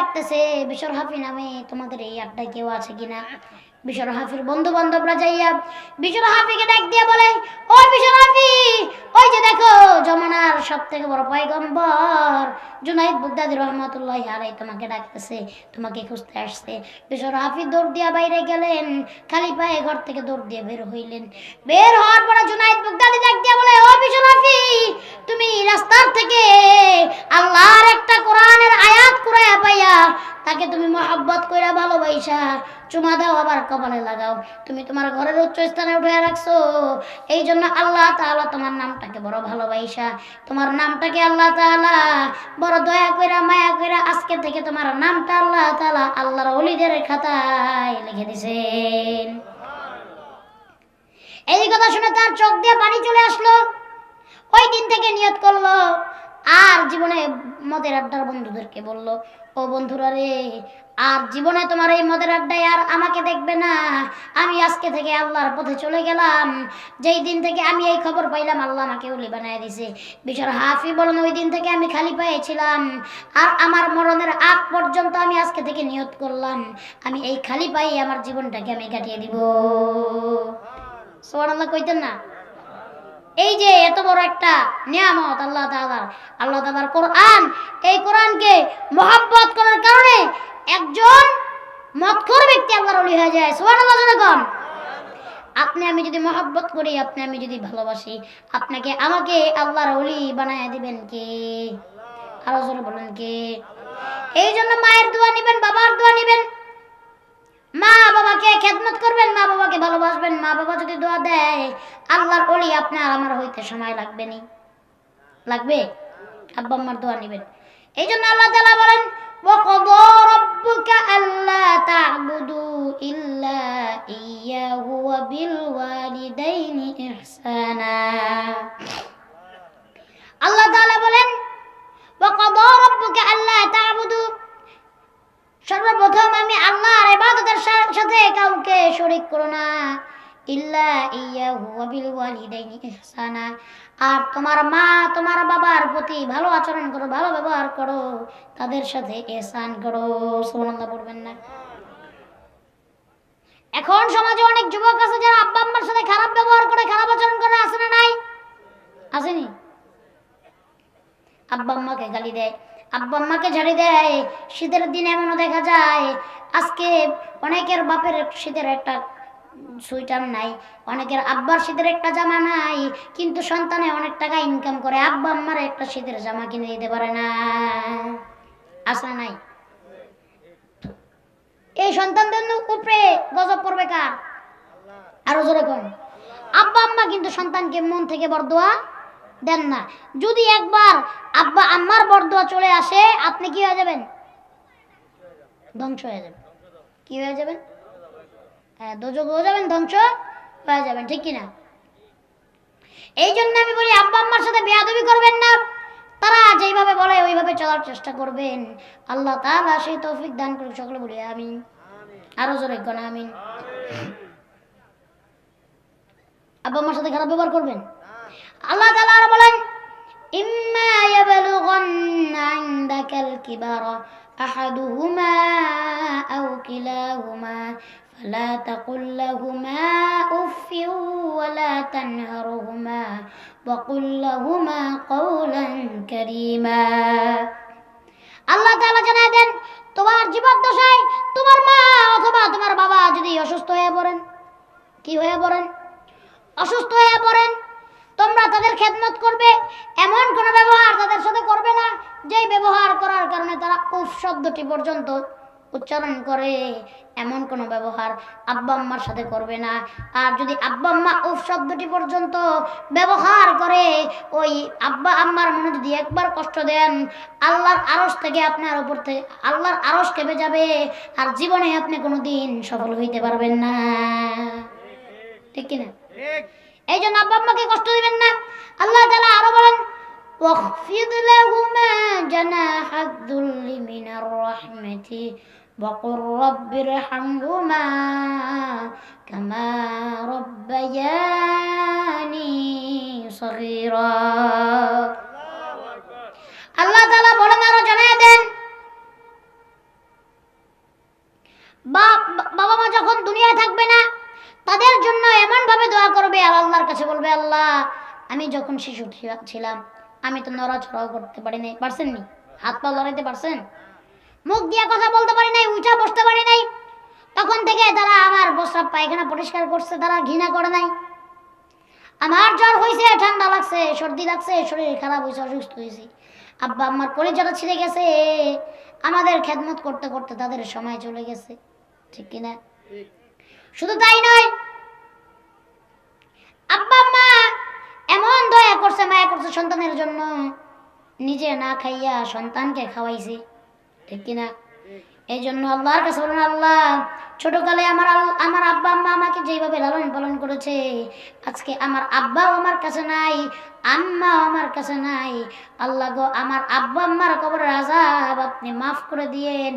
ডাকতেছে বিশর হাফি নামে তোমাদের এই আড্ডায় কেউ আছে কিনা? বিশর হাফির বন্ধু বান্ধবরা যাইয়া বিশর হাফিকে দেখ দিয়ে বলে, ও বিশর হাফি যে দেখো জমানার সব থেকে বড় পয়গম্বর জুনাইদ বুদ্দাদি রহমতুল্লাহ আলাই তোমাকে ডাকতেছে, তোমাকে খুঁজতে আসছে। বিশর হাফি দৌড় দিয়া বাইরে গেলেন, খালি পায়ে ঘর থেকে দৌড় দিয়ে বের হইলেন। বের হওয়ার পরে জুনাইদ বুদ্দাদি ডাক দিয়া বলে, ও বিশর হাফি তুমি রাস্তার থেকে আল্লাহর একটা কোরআনের আয়াত কুরায়া পাইয়া তাকে তুমি মহব্বত কইরা ভালোবাসা চুমা দাও আবার কপালে লাগাও। তুমি তোমার ঘরের উচ্চ স্থানে উঠে রাখছো। এই জন্য আল্লাহ তাআলা তোমার নামটাকে বড় ভালোবাসা তোমার নামটাকে আল্লাহ তাআলা বড় দয়া কইরা, মায়া কইরা আজকে থেকে তোমার নামটা আল্লাহ তাআলা আল্লাহর ওলিদের খাতায় লিখে দিছেন। এই কথা শুনে তার চোখ দিয়ে পানি চলে আসলো। ওই দিন থেকে নিয়ত করল। আর জীবনে মদের আড্ডার বন্ধুদেরকে বলল, ও বন্ধুরা রে, আর জীবনে তোমার এই মদের আড্ডায় আর আমাকে দেখবে না। আমি আজকে থেকে আল্লাহর পথে চলে গেলাম। যেই দিন থেকে আমি এই খবর পাইলাম, আল্লাহ আমাকে উলি বানায় দিছে। বিশাল হাফি বলেন, ওই দিন থেকে আমি খালি পায়েছিলাম আর আমার মরণের আগ পর্যন্ত আমি আজকে থেকে নিয়ত করলাম। আমি এই খালি পাই আমার জীবনটাকে আমি কাটিয়ে দিব। সোয়ান আল্লাহ কইতেন না? এই যে এত বড় একটা নিয়ামত আল্লাহ তাআলার আল্লাহ তাআলার কোরআন, এই কোরআনকে মহব্বত করার কারণে একজন মতখর ব্যক্তি আল্লাহর ওলি হয়ে যায়। সুবহানাল্লাহ যেরকম আপনি, আমি যদি মহব্বত করি, আপনি, আমি যদি ভালোবাসি, আপনাকে, আমাকে আল্লাহর ওলি বানায় দিবেন কে? আরও জোরে বলেন কে? এই জন্য মায়ের দোয়া নেবেন, বাবার দোয়া নেবেন। মা বাবাকে খেদমত করবেন মা বাবাকে ভালোবাসবেন মা বাবা যদি দোয়া দেয় আল্লাহর ওলি আপনার আমার হইতে সময় লাগবে নি লাগবে আব্বা আম্মার দোয়া নেবেন এই জন্য আল্লাহ তাআলা বলেন وَقَضَى رَبُّكَ أَلَّا تَعْبُدُوا إِلَّا إِيَّاهُ وَبِالْوَالِدَيْنِ إِحْسَانًا আল্লাহ তাআলা বলেন وَقَضَى رَبُّكَ أَلَّا تَعْبُدُوا সর্বপ্রথম আমি আল্লাহর ইবাদতের সাথে কাউকে শরীক করো না। ইল্লা ইয়াহু বিল ওয়ালিদাইনি ইহসানা। আর তোমার মা, তোমার বাবার প্রতি ভালো আচরণ করো, ভালো ব্যবহার করো, তাদের সাথে এহসান করো। সুবহানাল্লাহ পড়বেন না। এখন সমাজে অনেক যুবক আছে যারা আব্বা আম্মার সাথে খারাপ ব্যবহার করে, খারাপ আচরণ করে, আছে না নাই? আসেনি? আব্বা আম্মাকে গালি দেয়। আব্বা আম্মাকে ঝাড়ি দেয়, শীতের দিন এমনও দেখা যায়। আজকে অনেকের বাপের শীতের একটা সুইটার নাই, অনেকের আব্বার শীতের একটা জামা নাই, কিন্তু সন্তানে অনেক টাকা ইনকাম করে, আব্বা আম্মার একটা শীতের জামা কিনে দিতে পারে না। আসলে নাই? এই সন্তানদের উপরে গজব পড়বে কার? আরও জোরে কোন। আব্বা আম্মা কিন্তু সন্তানকে মন থেকে বরদোয়া দেন না। যদি একবার আব্বা আম্মার বরদোয়া চলে আসে আপনি কি হয়ে যাবেন? ধ্বংস হয়ে যাবেন। কি হয়ে যাবেন? হ্যাঁ দোজক হয়ে যাবেন ধ্বংস হয়ে যাবেন ঠিক কিনা? এই জন্য আমি বলি আব্বা আম্মার সাথে বেয়াদবি করবেন না। তারা যেইভাবে বলে ওইভাবে চলার চেষ্টা করবেন। আল্লাহ তাআলা সেই তৌফিক দান করুক সকলে বলি আমিন। আরও জোরে কোন আমিন। আব্বা আম্মার সাথে খারাপ ব্যবহার করবেন? আল্লাহ তাআলা আরো বলেন ইম্মা ইয়াবলুগান্না ইনদাকাল কিবারা আহাদুহুমা আও কিলাহুমা فلا تقل لهما أف ولا تنهرهما وقل لهما قولا كريما আল্লাহ তাআলা জানায় দেন তোমার জীবদ্দশায় তোমার মা অথবা তোমার বাবা যদি অসুস্থ হয়ে পড়েন কি হয়ে পড়েন অসুস্থ হয়ে পড়েন তোমরা তাদের খেদমত করবে, এমন কোনো ব্যবহার তাদের সাথে করবে না, যেই ব্যবহার করার কারণে তারা উফ শব্দটি পর্যন্ত উচ্চারণ করে। এমন কোনো ব্যবহার আব্বা আম্মার সাথে করবে না। আর যদি আব্বা আম্মা উফ শব্দটি পর্যন্ত ব্যবহার করে, ওই আব্বা আম্মার মনে যদি একবার কষ্ট দেন, আল্লাহর আরস থেকে আপনার উপর থেকে আল্লাহর আরস কেঁপে যাবে, আর জীবনে আপনি কোনো দিন সফল হইতে পারবেন না। ঠিক কিনা? এই জন্য আব্বা আম্মাকে কষ্ট দিবেন না। আল্লাহ তালা আরও বলেন واخفض لهما جناح الذل من الرحمة وقل رب ارحمهما كما ربياني صغيرا আল্লাহ তালা বলেন, আরও জানাই দেন বাবা মা যখন দুনিয়া থাকবে না তাদের জন্য এমন ভাবে দোয়া করবে আল্লাহর কাছে বলবে, আল্লাহ, আমি যখন শিশু ছিলাম, আমি তো নড়াচড়াও করতে পারিনি পারছেননি হাত পা লড়াইতে পারছেন? মুখ দিয়ে কথা বলতে পারি নাই উঠা বসতে পারি নাই। তখন থেকে তারা আমার প্রস্রাব পায়খানা পরিষ্কার করছে, তারা ঘৃণা করে নাই। আমার জ্বর হয়েছে ঠান্ডা লাগছে, সর্দি লাগছে, শরীর খারাপ হয়েছে অসুস্থ হয়েছে আব্বা আমার পরিচয়টা ছিঁড়ে গেছে, আমাদের খেদমত করতে করতে তাদের সময় চলে গেছে। ঠিক কিনা? শুধু তাই নয়, আব্বা মা এমন দয়া করছে, মায়া করছে সন্তানের জন্য। নিজে না খাইয়া সন্তানকে খাওয়াইছে, ঠিক কিনা? এই জন্য আল্লাহর কাছে বলুন আল্লাহ ছোটকালে আমার আমার আব্বা আম্মা আমাকে যেভাবে লালন পালন করেছে, আজকে আমার আব্বাও আমার কাছে নাই, আম্মাও আমার কাছে নাই। আল্লাহ গো, আমার আব্বা আম্মার কবরের আজাব আপনি মাফ করে দিয়েন।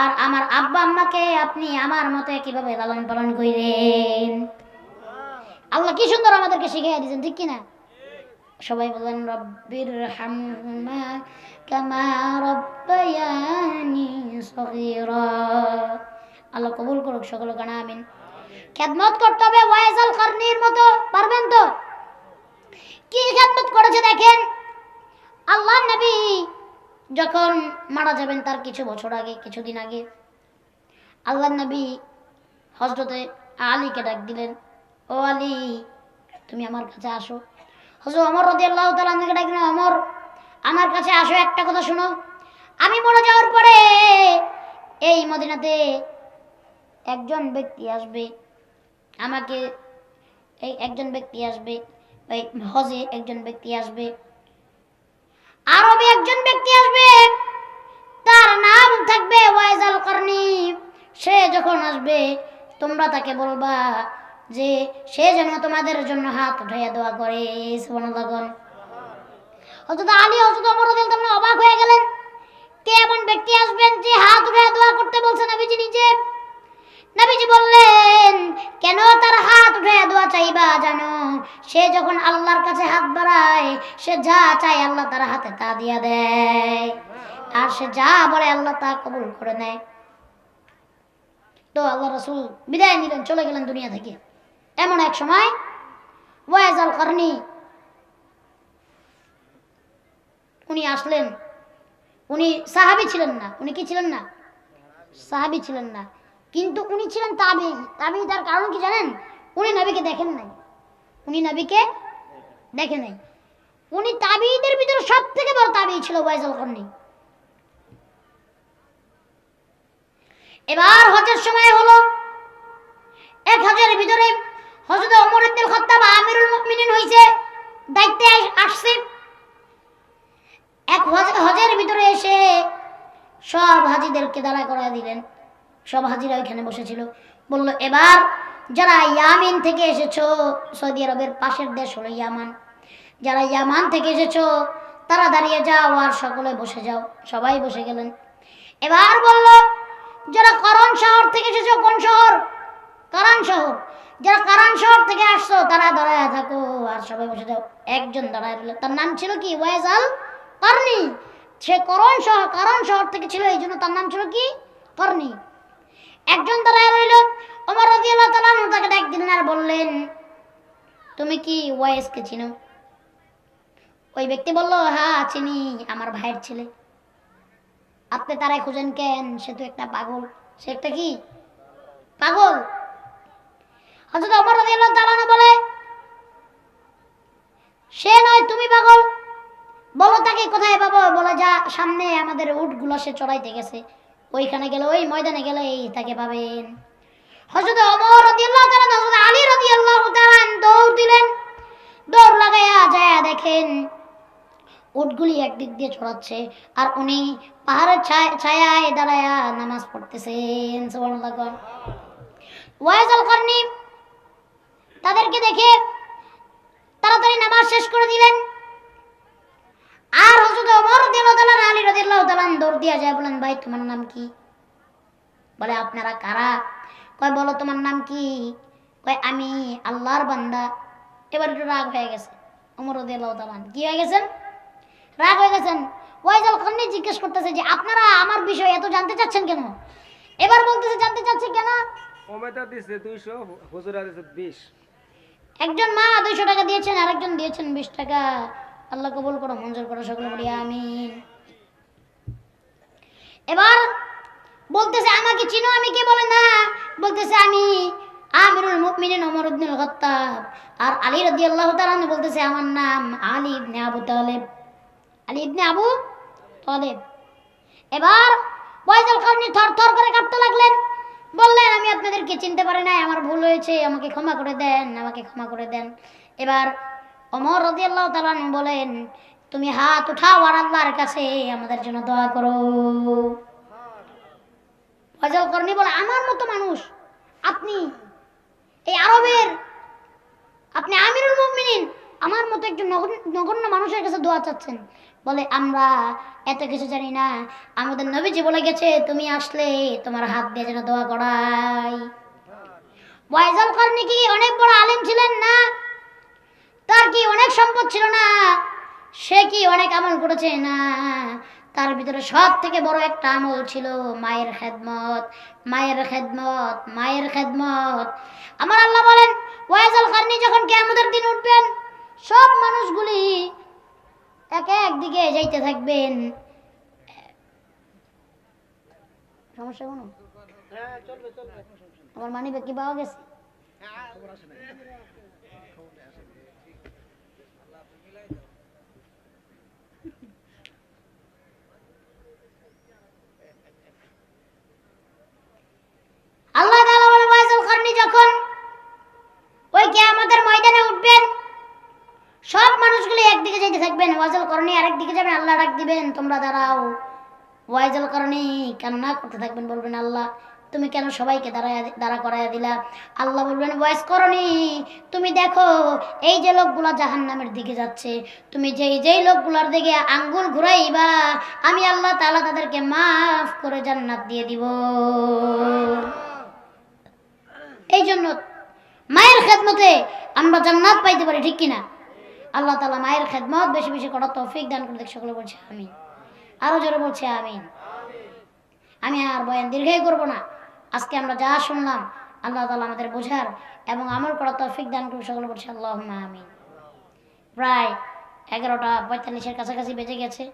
আর আমার আব্বা আম্মাকে আপনি আমার মতো কীভাবে লালন পালন করেন আল্লাহ কি সুন্দর আমাদেরকে শিখিয়ে দিয়েছেন, ঠিক কিনা? সবাই বলেন, রব্বির হামমা কামা রব্বায়ানি সগীরা। আল্লাহ কবুল করুক সকল গানা, আমিন। খেদমত করতে হবে ওয়াইজাল কারনির মতো, পারবেন তো? কি খেদমত করেছে দেখেন? আল্লাহ নবী যখন মারা যাবেন তার কিছু বছর আগে কিছুদিন আগে, আল্লাহ নবী হজরতে আলীকে ডাক দিলেন, ও আলী, তুমি আমার কাছে আসো। হজর অমর রদি আল্লাহ ডাক দিলেন অমর আমার কাছে আসো, একটা কথা শোনো। আমি মরে যাওয়ার পরে এই মদিনাতে একজন ব্যক্তি আসবে, আমাকে এই একজন ব্যক্তি আসবে হজে একজন ব্যক্তি আসবে, আরবে একজন ব্যক্তি আসবে, তার নাম থাকবে ওয়াইজাল করনি সে যখন আসবে, তোমরা তাকে বলবা যে সে যেন তোমাদের জন্য হাত উঠাইয়া দোয়া করে আলী তাআলা অবাক হয়ে গেলেন। কে এমন ব্যক্তি আসবেন যে হাত উঠাইয়া দোয়া করতে নিজে? বললেন, কেন তার হাত উঠে দোয়া চাইবা জানো? সে যখন আল্লাহর কাছে হাত বাড়ায়, সে যা চায় আল্লাহ তার হাতে তা দিয়া দেয়। আর সে যা বলে আল্লাহ তা কবুল করে নেয়। তো আল্লাহ রসুল বিদায় নিলেন, চলে গেলেন দুনিয়া থেকে। এমন এক সময় ওয়াইজ আল করনি উনি আসলেন। উনি সাহাবি ছিলেন না। উনি কি ছিলেন না? সাহাবি ছিলেন না। কিন্তু উনি ছিলেন তাবি। তাবি তার কারণ কি জানেন? উনি নবীকে দেখেন নাই। উনি নবীকে দেখে নাই। উনি তাবিদের ভিতরে সব থেকে বড় তাবি ছিল ওয়াইজাল কর্নি এবার হজের সময় হলো। এক হজের ভিতরে হজরত ওমর ইবনুল খাত্তাব আমিরুল মুমিনিন হইছে, দায়িত্বে আসছে। এক হজের ভিতরে এসে সব হাজিদেরকে দাঁড়া করা দিলেন। সব হাজিরা ওইখানে বসেছিল। বলল, এবার যারা ইয়ামিন থেকে এসেছ, সৌদি আরবের পাশের দেশ হলো ইয়ামান। যারা ইয়ামান থেকে এসেছ, তারা দাঁড়িয়ে যাও আর সকলে বসে যাও। সবাই বসে গেলেন। এবার বলল, যারা করণ শহর থেকে এসেছ, কোন শহর? কারণ শহর। যারা কারণ শহর থেকে আসছো, তারা দাঁড়ায় থাকো আর সবাই বসে যাও একজন দাঁড়ায় রইল। তার নাম ছিল কি? ওয়াইজাল করনি। সে করণ শহর কারণ শহর থেকে ছিল, এই জন্য তার নাম ছিল কি? করনি। একজন দাঁড়ায় রইল। ওমর রাদিয়াল্লাহু তাআলা তাকে ডাক দিলেন আর বললেন, তুমি কি ওয়াইসকে চিনো? ওই ব্যক্তি বলল হ্যাঁ চিনি, আমার ভাইয়ের ছেলে। আপনি তারাই খুঁজেন কেন? সে তো একটা পাগল। সে একটা কি? পাগল। তাআলা বলে। সে নয়, তুমি পাগল। বলো তাকে কোথায় পাবো? বলে, যা, সামনে আমাদের চড়াইতে গেছে। ওইখানে গেলে, ওই ময়দানে গেলে তাকে দৌড় দিলেন। দৌড় যায় দেখেন, উটগুলি একদিক দিয়ে ছড়াচ্ছে আর উনি পাহাড়ের ছায়- ছায়ায় দাঁড়ায়া নামাজ পড়তেছেন। তাদেরকে দেখে তাড়াতাড়ি নামাজ শেষ করে দিলেন। আর হযরত ওমর রাদিয়াল্লাহু আলী রাদিয়াল্লাহু তাআলা দৌড় দিয়া যায় বলেন, ভাই, তোমার নাম কি? বলে, আপনারা কারা? কয়, বলো, তোমার নাম কি? কয়, আমি আল্লাহর বান্দা। এবার একটু রাগ হয়ে গেছে। ওমর রাদিয়াল্লাহু তাআলা কি হয়ে গেছেন? রাগ হয়ে গেছেন। ওয়াইজাল খান্নি জিজ্ঞেস করতেছে যে, আপনারা আমার বিষয়ে এত জানতে চাচ্ছেন কেন? এবার বলতেছে, জানতে চাচ্ছে কেন? ওমেদা দিছে দুইশো, হুজুরা দিছে বিশ। একজন মা দুইশো টাকা দিয়েছেন, আরেকজন দিয়েছেন বিশ টাকা। আল্লাহ কবুল করো মঞ্জুর করো সকলে আমিন। এবার বলতেছে, আমাকে চিনো, আমি কে বলে না? বলতেছে, আমি আমিরুল মুমিনিন ওমর ইবনুল খাত্তাব। আর আলী রাদিয়াল্লাহু তাআলা বলতেছে, আমার নাম আলী ইবনে আবু তালেব। আলী ইবনে আবু তালেব। এবার বয়জাল কারণে থর থর করে কাঁপতে লাগলেন। বললেন, আমি আপনাদেরকে চিনতে পারি নাই, আমার ভুল হয়েছে, আমাকে ক্ষমা করে দেন, আমাকে ক্ষমা করে দেন। এবার ওমর রাদিয়াল্লাহু তাআলা আনহু বলেন, তুমি হাত উঠাও আর আল্লাহর কাছে আমাদের জন্য দোয়া করো। ফজল করনি বলে, আমার মতো মানুষ, আপনি এই আরবের, আপনি আমিরুল মুমিনিন, আমার মতো একজন নগণ্য মানুষের কাছে দোয়া চাচ্ছেন। বলে, আমরা এত কিছু জানি না। আমাদের নবীজি বলে গেছে, তুমি আসলে তোমার হাত দিয়ে যেন দোয়া করাই। ওয়াইজাল করনি কি অনেক বড় আলেম ছিলেন না? তার কি অনেক সম্পদ ছিল না? সে কি অনেক আমল করেছে না? তার ভিতরে সব থেকে বড় একটা আমল ছিল মায়ের খেদমত। মায়ের খেদমত মায়ের খেদমত। আমার আল্লাহ বলেন, ওয়াইজাল খাননি যখন কেয়ামতের দিন উঠবেন, সব মানুষগুলি এক একদিকে যাইতে থাকবেন। সমস্যা কোনো? আমার মানি কি পাওয়া গেছে আল্লাহ তাআলা বলে ওয়াইজুল কারনি যখন ওই কিয়ামতের ময়দানে উঠবেন সব মানুষগুলি থাকবেন ওয়াইজুল করনি আরেক দিকে যাবেন, আল্লাহ ডাক দিবেন, তোমরা দাঁড়াও। ওয়াইজুল করনি কান্না করতে থাকবেন বলবেন আল্লাহ, তুমি কেন সবাইকে দাঁড়ায় দাঁড়া করাইয়া দিলা? আল্লাহ বলবেন ওয়াইস করনি তুমি দেখো, এই যে লোকগুলা জাহান নামের দিকে যাচ্ছে, তুমি যেই যেই লোকগুলার দিকে আঙ্গুল ঘুরাইবা, আমি আল্লাহ তালা তাদেরকে মাফ করে জান্নাত দিয়ে দিব। এই জন্য মায়ের খেদমতে আমরা জান্নাত পাইতে পারি, ঠিক কিনা? আল্লাহ তালা মায়ের খেদমত বেশি বেশি করার তৌফিক দান করে দেখ, সকলে বলছে আমিন। আরও জোরে বলছে আমিন। আমি আর বয়ান দীর্ঘই করব না। আজকে আমরা যা শুনলাম, আল্লাহ তালা আমাদের বোঝার এবং আমল করার তৌফিক দান করে সকলে বলছে আল্লাহ আমিন। প্রায় এগারোটা পঁয়তাল্লিশের কাছাকাছি বেজে গেছে।